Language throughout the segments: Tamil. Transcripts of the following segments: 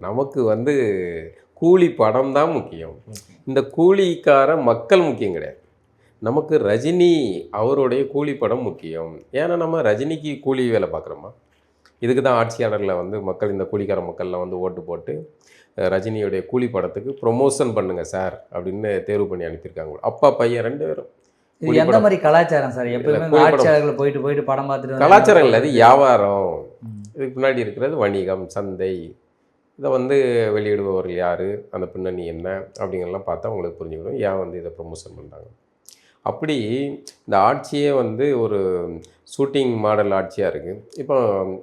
நமக்கு வந்து கூலி படம் தான் முக்கியம். இந்த கூலிக்கார மக்கள் முக்கியம் கிடையாது. நமக்கு ரஜினி அவருடைய கூலி படம் முக்கியம். ஏன்னா நம்ம ரஜினிக்கு கூலி வேலை பார்க்குறோமா? இதுக்கு தான் ஆட்சியாளர்களை வந்து மக்கள் இந்த கூலிக்கார மக்கள்லாம் வந்து ஓட்டு போட்டு ரஜினியுடைய கூலி படத்துக்கு ப்ரொமோஷன் பண்ணுங்க சார் அப்படின்னு தேர்வு பண்ணி அனுப்பியிருக்காங்க. அப்பா பையன் ரெண்டு பேரும். இது எந்த. மாதிரி கலாச்சாரம் சார்? எப்பவுமே. ஆட்சியாளர்கள் போயிட்டு போயிட்டு படம் பார்த்துட்டு கலாச்சாரம் இல்லை அது வியாபாரம். இதுக்கு முன்னாடி இருக்கிறது வணிகம் சந்தை இதை வந்து வெளியிடுபவர்கள் யார்? அந்த பின்னணி என்ன? அப்படிங்கிறலாம் பார்த்தா உங்களுக்கு புரிஞ்சுக்கணும் ஏன் வந்து இதை ப்ரொமோஷன் பண்ணுறாங்க அப்படி இந்த ஆட்சியே வந்து ஒரு ஷூட்டிங் மாடல் ஆட்சியாக இருக்குது இப்போ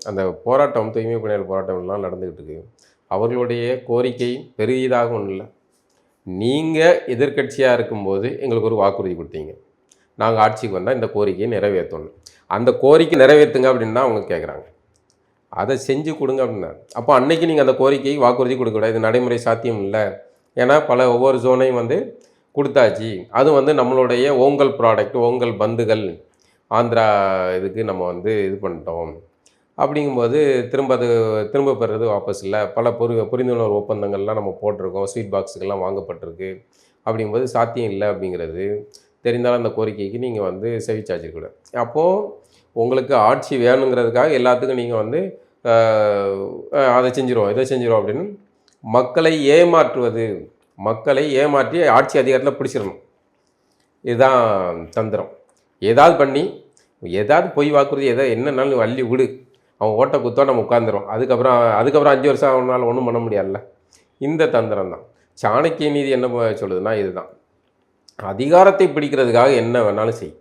அந்த போராட்டம் தூய்மை பணியாளர் போராட்டம்லாம் நடந்துக்கிட்டு இருக்குது அவர்களுடைய கோரிக்கை பெரியதாக ஒன்றும் இல்லை. நீங்கள் எதிர்க்கட்சியாக இருக்கும்போது எங்களுக்கு ஒரு வாக்குறுதி கொடுத்தீங்க. நாங்கள் ஆட்சிக்கு வந்தால் இந்த கோரிக்கையை நிறைவேற்றணும். அந்த கோரிக்கை நிறைவேற்றுங்க அப்படின்னு தான் அவங்க கேட்குறாங்க அதை செஞ்சு கொடுங்க அப்படின்னா அப்போ அன்னைக்கு நீங்கள் அந்த கோரிக்கை வாக்குறுதி கொடுக்கக்கூடாது. இது நடைமுறை சாத்தியம் இல்லை. ஏன்னா பல ஒவ்வொரு ஜோனையும் வந்து கொடுத்தாச்சு. அது வந்து நம்மளுடைய ஓங்கல் ப்ராடக்ட் ஓங்கல் பந்துகள் ஆந்திரா இதுக்கு நம்ம வந்து இது பண்ணிட்டோம். அப்படிங்கும்போது திரும்ப அது திரும்ப பெறுறது வாபஸ் இல்லை. பல புரி புரிந்துணர்வு ஒப்பந்தங்கள்லாம் நம்ம போட்டிருக்கோம். ஸ்வீட் பாக்ஸுக்கெல்லாம் வாங்கப்பட்டிருக்கு. அப்படிங்கும்போது சாத்தியம் இல்லை அப்படிங்கிறது தெரிந்தாலும் அந்த கோரிக்கைக்கு நீங்கள் வந்து செவிச்சாச்சிக்கூடாது அப்போது உங்களுக்கு ஆட்சி வேணுங்கிறதுக்காக எல்லாத்துக்கும் நீங்கள் வந்து அதை செஞ்சிருவோம் இதை செஞ்சிருவோம் அப்படின்னு மக்களை ஏமாற்றுவது மக்களை ஏமாற்றி ஆட்சி அதிகாரத்தில் பிடிச்சிடணும். இதுதான் தந்திரம். ஏதாவது பண்ணி ஏதாவது பொய் வாக்குறுதி எதாவது என்னன்னாலும் அள்ளி விடு. அவன் ஓட்ட குத்தோ நம்ம உட்காந்துரும் அதுக்கப்புறம் அதுக்கப்புறம் அஞ்சு வருஷம் அவனால் ஒன்றும் பண்ண முடியாதுல்ல. இந்த தந்திரம் தான். சாணக்கிய நீதி என்ன சொல்லுதுன்னா இதுதான். அதிகாரத்தை பிடிக்கிறதுக்காக என்ன வேணாலும் செய்.